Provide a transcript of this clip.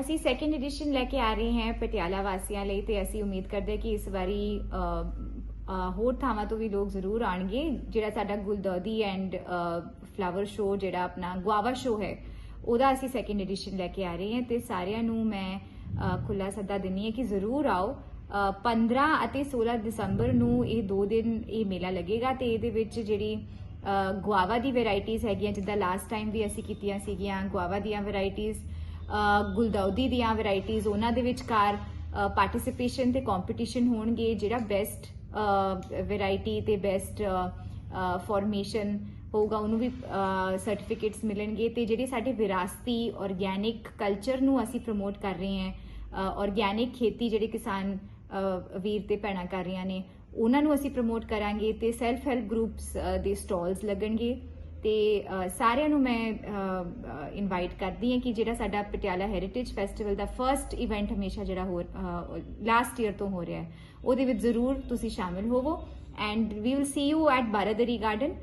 ਅਸੀਂ second edition ਲੈ ਕੇ ਆ ਰਹੇ ਹਾਂ ਪਟਿਆਲਾ ਵਾਸੀਆਂ ਲਈ ਤੇ ਅਸੀਂ ਉਮੀਦ ਕਰਦੇ ਕਿ ਇਸ ਵਾਰੀ ਹੋਰ ਥਾਵਾਂ ਤੋਂ ਵੀ ਲੋਕ ਜ਼ਰੂਰ ਆਣਗੇ ਜਿਹੜਾ ਸਾਡਾ ਗੁਲਦੌਦੀ ਐਂਡ ਫਲਾਵਰ ਸ਼ੋ ਜਿਹੜਾ ਆਪਣਾ ਗੁਆਵਾ ਸ਼ੋ ਹੈ ਉਹਦਾ ਅਸੀਂ ਸੈਕੰਡ ਐਡੀਸ਼ਨ ਲੈ ਕੇ ਆ ਰਹੇ ਹਾਂ ਤੇ ਸਾਰਿਆਂ ਨੂੰ ਮੈਂ ਅ, ਖੁੱਲਾ ਸੱਦਾ ਦਿੰਨੀ ਹੈ ਕਿ ਜ਼ਰੂਰ ਆਓ। ਅ, 15 ਅਤੇ 16 ਦਸੰਬਰ ਨੂੰ ਇਹ ਦੋ ਦਿਨ ਇਹ ਮੇਲਾ ਲੱਗੇਗਾ ਤੇ ਇਹਦੇ ਵਿੱਚ ਜਿਹੜੀ ਅ, ਗੁਆਵਾ ਦੀ ਵੈਰਾਈਟੀਆਂ ਹੈਗੀਆਂ ਜਿੱਦਾਂ ਲਾਸਟ ਟਾਈਮ ਵੀ ਅਸੀਂ ਕੀਤੀਆਂ ਸੀਗੀਆਂ ਗੁਆਵਾ ਦੀਆਂ ਵੈਰਾਈਟੀਆਂ ਗੁਲਦੌਦੀ ਦੀਆਂ ਵੈਰਾਈਟੀਆਂ ਉਹਨਾਂ ਦੇ ਵਿਚਕਾਰ ਪਾਰਟਿਸਿਪੇਸ਼ਨ ਤੇ ਕੰਪੀਟੀਸ਼ਨ ਹੋਣਗੇ, ਜਿਹੜਾ ਬੈਸਟ ਵੈਰਾਈਟੀ ਤੇ ਬੈਸਟ ਫਾਰਮੇਸ਼ਨ ਹੋਊਗਾ, ਉਹਨੂੰ ਵੀ ਸਰਟੀਫਿਕੇਟਸ ਮਿਲਣਗੇ ਤੇ ਜਿਹੜੇ ਸਾਡੇ ਵਿਰਾਸਤੀ ਆਰਗੈਨਿਕ ਕਲਚਰ ਨੂੰ ਅਸੀਂ ਪ੍ਰਮੋਟ ਕਰ ਰਹੇ ਹਾਂ ਆਰਗੈਨਿਕ ਖੇਤੀ ਜਿਹੜੇ ਕਿਸਾਨ ਵੀਰ ਤੇ ਭੈਣਾਂ ਕਰ ਰਹੀਆਂ ਨੇ, ਉਹਨਾਂ ਨੂੰ ਅਸੀਂ ਪ੍ਰਮੋਟ ਕਰਾਂਗੇ ਤੇ ਸੈਲਫ ਹੈਲਪ ਗਰੁੱਪਸ ਦੇ ਸਟਾਲਸ ਲੱਗਣਗੇ। ਤੇ ਸਾਰਿਆਂ ਨੂੰ ਮੈਂ ਇਨਵਾਈਟ ਕਰਦੀ ਹਾਂ ਕਿ ਜਿਹੜਾ ਸਾਡਾ ਪਟਿਆਲਾ ਹੈਰੀਟੇਜ ਫੈਸਟੀਵਲ ਦਾ ਫਰਸਟ ਇਵੈਂਟ ਹਮੇਸ਼ਾ ਜਿਹੜਾ ਹੋ ਲਾਸਟ ਈਅਰ ਤੋਂ ਹੋ ਰਿਹਾ ਹੈ, ਉਹਦੇ ਵਿੱਚ ਜ਼ਰੂਰ ਤੁਸੀਂ ਸ਼ਾਮਿਲ ਹੋਵੋ and we will see you at Baradari garden